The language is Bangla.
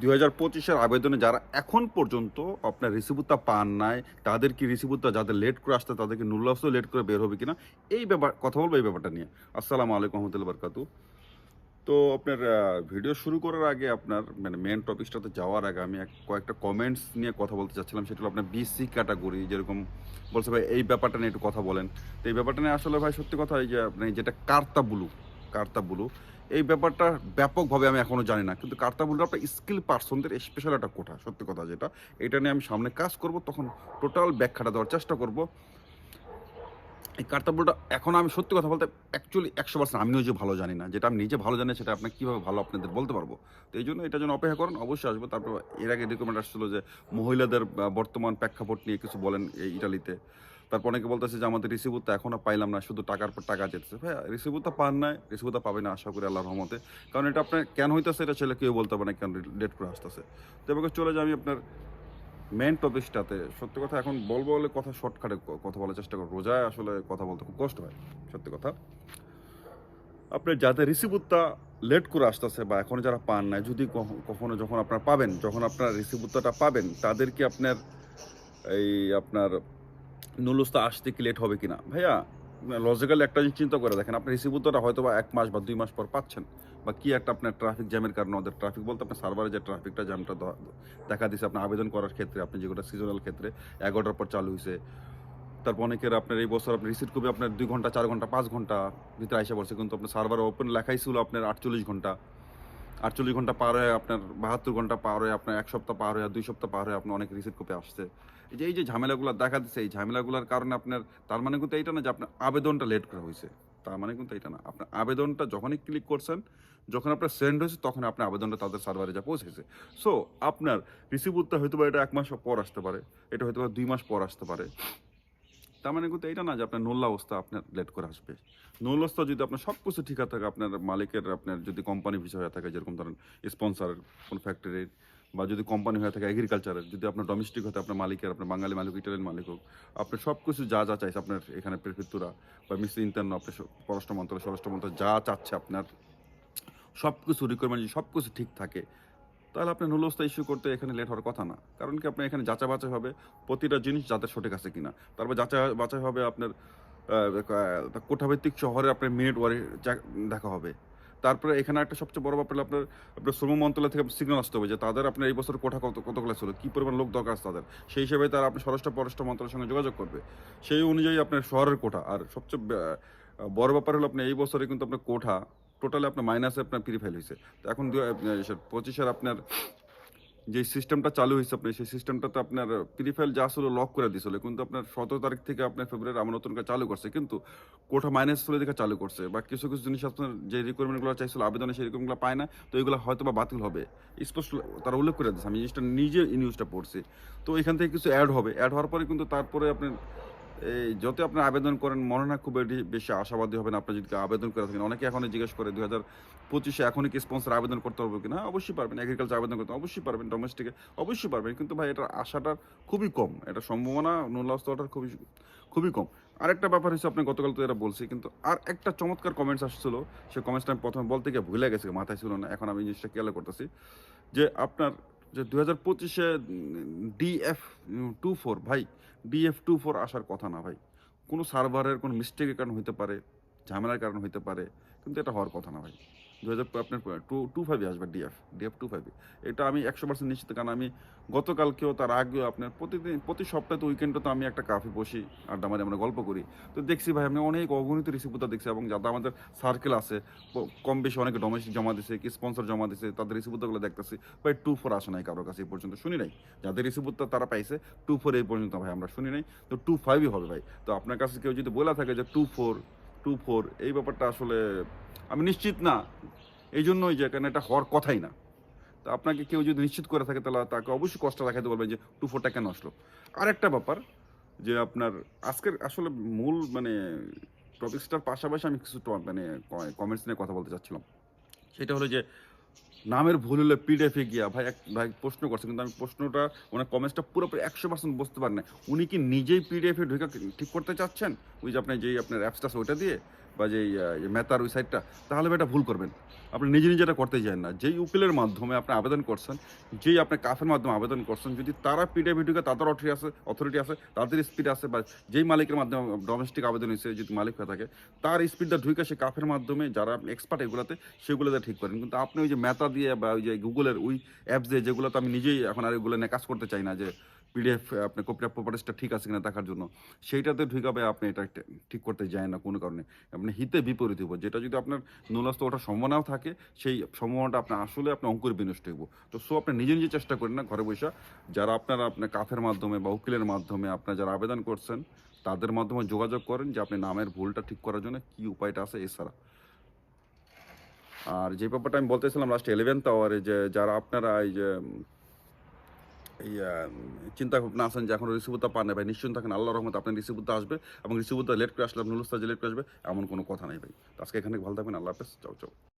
দুই হাজার পঁচিশের আবেদনে যারা এখন পর্যন্ত আপনার রিসিভুত্তা পান নাই, তাদের কি রিসিভুত্তা যাদের লেট করে আসতে তাদেরকে নুল্লাস লেট করে বের হবে কিনা? এই ব্যাপার কথা বলব এই ব্যাপারটা নিয়ে। আসসালামু আলাইকুম রহমতুল্লাহ বরকাতু তো আপনার ভিডিও শুরু করার আগে আপনার মানে মেন টপিকসটাতে যাওয়ার আগে আমি কয়েকটা কমেন্টস নিয়ে কথা বলতে চাচ্ছিলাম। সেটা হলো আপনার বিসি ক্যাটাগরি যেরকম বলছে ভাই, এই ব্যাপারটা নিয়ে একটু কথা বলেন। তো এই ব্যাপারটা নিয়ে আসলে ভাই সত্যি কথা এই যে আপনি যেটা কার্তা বুলু কার্তা বুলু এই ব্যাপারটা ব্যাপকভাবে আমি এখনও জানি না। কিন্তু কার্তা বুলু আপনার স্কিল পার্সনদের স্পেশাল একটা কোঠা, সত্যি কথা যেটা। এটা নিয়ে আমি সামনে কাজ করব, তখন টোটাল ব্যাখ্যাটা দেওয়ার চেষ্টা করব। এই কার্তাবুলটা এখন আমি সত্যি কথা বলতে অ্যাকচুয়ালি একশো পার্সেন্ট আমি নিজে ভালো জানি না, যেটা আমি নিজে ভালো জানি সেটা আপনার কীভাবে ভালো আপনাদের বলতে পারব। তো এই জন্য এটা জন্য অপেক্ষা করেন, অবশ্যই আসব। তারপর এর আগে রিকমেন্ড আসছিল যে মহিলাদের বর্তমান প্রেক্ষাপট নিয়ে কিছু বলেন এই ইটালিতে। তারপর অনেকে বলতেছে যে, আমাদের রিসিভুরটা এখনও পাইলাম না, শুধু টাকার পর টাকা যেতেছে। ভাই রিসিভুরটা পান নাই রিসিভুরটা পাবে না, আশা করি আল্লাহর রহমতে। কারণ এটা আপনার কেন হইতেছে, এটা ছেলে কেউ বলতে পারে না কেন ডেট করে আসতেছে। তো এবার চলে যাই আমি আপনার মেন টপিকসটাতে সত্যি কথা এখন বলব বলে কথা শর্টকাটে কথা বলার চেষ্টা করব। রোজায় আসলে কথা বলতে খুব কষ্ট হয়, সত্যি কথা। আপনার যাদের রিসিভুত্তা লেট করে আসতেছে বা এখনও যারা পান নাই, যদি কখ- কখনো যখন আপনারা পাবেন, যখন আপনার রিসিভুত্তাটা পাবেন, তাদেরকে আপনার এই আপনার নুলুস্তা আসতে কি লেট হবে কিনা? ভাইয়া লজিক্যাল একটা জিনিস চিন্তা করে দেখেন, আপনার রিসিভুত্তাটা হয়তো বা এক মাস বা দুই মাস পর পাচ্ছেন। বা কি একটা আপনার ট্রাফিক জ্যামের কারণে ওদের ট্রাফিক বলতে আপনার সার্ভারে যে ট্রাফিকটা জ্যামটা দেখা দিছে আপনার আবেদন করার ক্ষেত্রে, আপনি যেগুলো সিজনাল ক্ষেত্রে এগারোটার পর চালু হয়েছে তারপর অনেকের আপনার এই বছর আপনি রিসিভ করবে আপনার দুই ঘণ্টা, চার ঘণ্টা, পাঁচ ঘণ্টা ভিতরে আইসা পড়ছে, কিন্তু আপনার সার্ভার ওপেন লেখাই ছিল আপনার আটচল্লিশ ঘণ্টা। আটচল্লিশ ঘণ্টা পার হয়ে আপনার বাহাত্তর ঘণ্টা পার হয়ে আপনার এক সপ্তাহ পার হয়ে, দুই সপ্তাহ পার হয়ে আপনার অনেক রিসিভ কপি আসছে। এই যে এই যে ঝামেলাগুলো দেখা দিচ্ছে, এই ঝামেলাগুলোর কারণে আপনার, তার মানে কিন্তু এইটা না যে আপনার আবেদনটা লেট করা হয়েছে। তার মানে কিন্তু এটা না। আপনার আবেদনটা যখনই ক্লিক করছেন, যখন আপনার সেন্ড হয়েছে, তখন আপনার আবেদনটা তাদের সার্ভারে যা পৌঁছেছে। সো আপনার রিসিভুরটা হয়তো বা এটা এক মাস পর আসতে পারে, এটা হয়তো বা দুই মাস পর আসতে পারে। তার মানে কিন্তু এটা না যে আপনার নোল্লা অবস্থা আপনার লেট করে আসবে। নোল অবস্থা যদি আপনার সব কিছু ঠিক থাকে, আপনার মালিকের, আপনার যদি কোম্পানি বিষয় হয়ে থাকে, যেরকম ধরেন স্পন্সারের কোনো ফ্যাক্টরির বা যদি কোম্পানি হয়ে থাকে এগ্রিকালচারের যদি আপনার ডোমেস্টিক হতে আপনার মালিকের, আপনার বাঙালি মালিক ইটালিয়ান মালিক হোক, আপনার সব কিছু যা যা চাইছে আপনার এখানে প্রেফিতুরা বা মিস্ত্রি ইন্টার্ন আপনার পররাষ্ট্র মন্ত্রণালয়, স্বরাষ্ট্র মন্ত্রণালয়, যা চাচ্ছে আপনার সব কিছু রিকোয়ারমেন্ট সব কিছু ঠিক থাকে তাহলে আপনি নুলস্তা ইস্যু করতে এখানে লেট হওয়ার কথা না। কারণ কি আপনার এখানে যাচাই বাছাই হবে, প্রতিটা জিনিস যাতে সঠিক আছে কিনা। তারপর যাচাই বাছাই হবে আপনার কোঠাভিত্তিক শহরে আপনার মিনিট ওয়ারি দেখা হবে। তারপরে এখানে একটা সবচেয়ে বড় ব্যাপার আপনার আপনার শ্রম মন্ত্রণালয় থেকে সিগন্যাল আসতে হবে যে তাদের আপনার এই বছর কোঠা কত, কতগুলো ছিল, কী পরিমাণ লোক দরকার আছে তাদের। সেই হিসেবে তারা আপনি স্বরাষ্ট্র পররাষ্ট্র মন্ত্রণালয়ের সঙ্গে যোগাযোগ করবে। সেই অনুযায়ী আপনার শহরের কোঠা। আর সবচেয়ে বড় ব্যাপার হলো আপনি এই বছরে কিন্তু আপনার কোঠা টোটালি আপনার মাইনাসে আপনার প্রিফাইল হয়েছে। তো এখন পঁচিশের আপনার যে সিস্টেমটা চালু হয়েছে আপনি সেই সিস্টেমটাতে আপনার প্রিফাইল যা ছিল লক করে দিয়েছিল। কিন্তু আপনার সতেরো তারিখ থেকে আপনার ফেব্রুয়ারি আমার নতুন চালু করছে। কিন্তু কোঠা মাইনাস ছিল দেখে চালু করছে। বা কিছু কিছু জিনিস আপনার যে রিকোয়ারমেন্টগুলো চাইছিল, আবেদনে সেই রিকোয়ারমেন্টগুলো পায় না। তো এগুলো হয়তো বা বাতিল হবে। স্পষ্ট তারা উল্লেখ করে দিচ্ছে আমি জিনিসটা নিজে নিউজটা পড়ছি। তো এখান থেকে কিছু অ্যাড হবে। অ্যাড হওয়ার পরে কিন্তু তারপরে আপনার যত আপনি আবেদন করেন, মনে হয় খুব বেশি- আশাবাদী হবেন আপনি যদি আবেদন করে থাকেন। অনেকে এখনই জিজ্ঞেস করে, দুই হাজার পঁচিশে এখনই কি স্পন্সর আবেদন করতে পারব কিনা? অবশ্যই পারবেন এগ্রিকালচার আবেদন করতে অবশ্যই পারবেন ডোমেস্টিকে অবশ্যই পারবেন। কিন্তু ভাই, এটার আশাটা খুবই কম। এটা সম্ভাবনা নুল্লাস খুবই খুবই কম। আরেকটা ব্যাপার হচ্ছে আপনি গতকাল তো এটা বলছি, কিন্তু আর একটা চমৎকার কমেন্টস আসছিল। সেই কমেন্টসটা আমি প্রথমে বলতে গিয়ে ভুলে গেছি, মাথায় ছিল না। এখন আমি জিনিসটা খেয়াল করতেছি যে আপনার যে দু হাজার পঁচিশে ডিএফ টু ফোর, ভাই ডিএফ টু ফোর আসার কথা না, ভাই। কোনো সার্ভারের কোনো মিস্টেকের কারণ হইতে পারে, ঝামেলার কারণ হইতে পারে, কিন্তু এটা হওয়ার কথা না, ভাই। দু হাজার আপনার টু টু ফাইভে আসবে ডিএফ ডিএফ টু ফাইভে এটা আমি একশো পার্সেন্ট নিশ্চিত, কারণ আমি গতকালকেও, তার আগেও আপনার প্রতিদিন, প্রতি সপ্তাহে তো উইকেন্ডে তো আমি একটা কাফি বসি, আড্ডা মারি, আমরা গল্প করি। তো দেখছি ভাই, আমি অনেক অগণিত রিসিপুতা দেখছি, এবং যাদের আমাদের সার্কেল আছে কম বেশি অনেকে ডোমেস্টিক জমা দিছে, কি স্পন্সর জমা দিছে, তাদের রিসিপুতাগুলো দেখতেছি। ভাই টু ফোর আসে নাই কারোর কাছে এই পর্যন্ত, শুনি নাই। যাদের রিসিপুতা তারা পাইছে টু ফোর এই পর্যন্ত ভাই, আমরা শুনি নাই। তো টু ফাইভই হবে ভাই। তো আপনার কাছে কেউ যদি বলে থাকে যে টু ফোর টু ফোর, এই ব্যাপারটা আসলে আমি নিশ্চিত না। এই জন্যই যে কেন এটা হওয়ার কথাই না। তো আপনাকে কেউ যদি নিশ্চিত করে থাকে তাহলে তাকে অবশ্যই কষ্ট দেখাতে বলবেন যে টু ফোরটা কেন আসলো। আরেকটা ব্যাপার, যে আপনার আজকের আসলে মূল মানে টপিক্সটার পাশাপাশি আমি কিছু মানে কমেন্টস নিয়ে কথা বলতে চাচ্ছিলাম। সেটা হলো যে নামের ভুল হলে পিডিএফে গিয়া ভাই এক ভাই প্রশ্ন করছে, কিন্তু আমি প্রশ্নটা ওনার কমেন্টসটা পুরোপুরি একশো পার্সেন্ট বুঝতে পারেন না। উনি কি নিজেই পিডিএফে ঢুকে ঠিক করতে চাচ্ছেন? ওই যে আপনার যেই আপনার অ্যাপসটা আছে ওইটা দিয়ে বা যে মেতার ওই সাইডটা তাহলে এটা ভুল করবেন। আপনি নিজে নিজে এটা করতে চান না। যেই উকিলের মাধ্যমে আপনি আবেদন করছেন, যেই আপনি কাফের মাধ্যমে আবেদন করছেন, যদি তারা ভিডিওকে তাদের অথরিটি আছে অথরিটি আছে, তাদের স্পিড আছে, বা যেই মালিকের মাধ্যমে ডোমেস্টিক আবেদন হয়েছে, যদি মালিক হয়ে থাকে, তার স্পিডটা ঢুকে সে কাফের মাধ্যমে যারা এক্সপার্ট এগুলোতে, সেগুলোতে ঠিক করেন। কিন্তু আপনি ওই যে মেতা দিয়ে বা ওই যে গুগলের ওই অ্যাপস দিয়ে যেগুলোতে আমি নিজেই এখন আর এগুলো নিয়ে কাজ করতে চাই না, যে পিডিএফ আপনি কপি অফ প্রপার্টিসটা ঠিক আছে কিনা দেখার জন্য, সেইটাতে ঢুকাবে আপনি এটা ঠিক করতে যায় না কোনো কারণে। আপনি হিতে বিপরীত হইব, যেটা যদি আপনার নুলাস্ত ওঠার সম্ভাবনাও থাকে, সেই সম্ভাবনাটা আপনার আসলে আপনি অঙ্কুর বিনষ্ট হইব। তো সো আপনি নিজে নিজে চেষ্টা করেন না ঘরে বসে। যারা আপনারা আপনার কাফের মাধ্যমে বা উকিলের মাধ্যমে আপনার যারা আবেদন করছেন, তাদের মাধ্যমে যোগাযোগ করেন যে আপনি নামের ভুলটা ঠিক করার জন্য কি উপায়টা আছে এছাড়া। আর যে ব্যাপারটা আমি বলতেছিলাম লাস্ট ইলেভেন্থ আওয়ারে যে যারা আপনারা এই যে চিন্তা ভাবনা আছেন যে এখন রিসিভুতা পান ভাই নিশ্চিন্ত থাকেন। আল্লাহ রহমত আপনার রিসিভুতা আসবে এবং রিসিভুতা লেট করে আসলে নুলুস্তা যে লেট করে আসবে, এমন কোনো কথা নাই ভাই। আজকে এখানে ভালো থাকবেন। আল্লাহ হাফেজ। চাও চাও।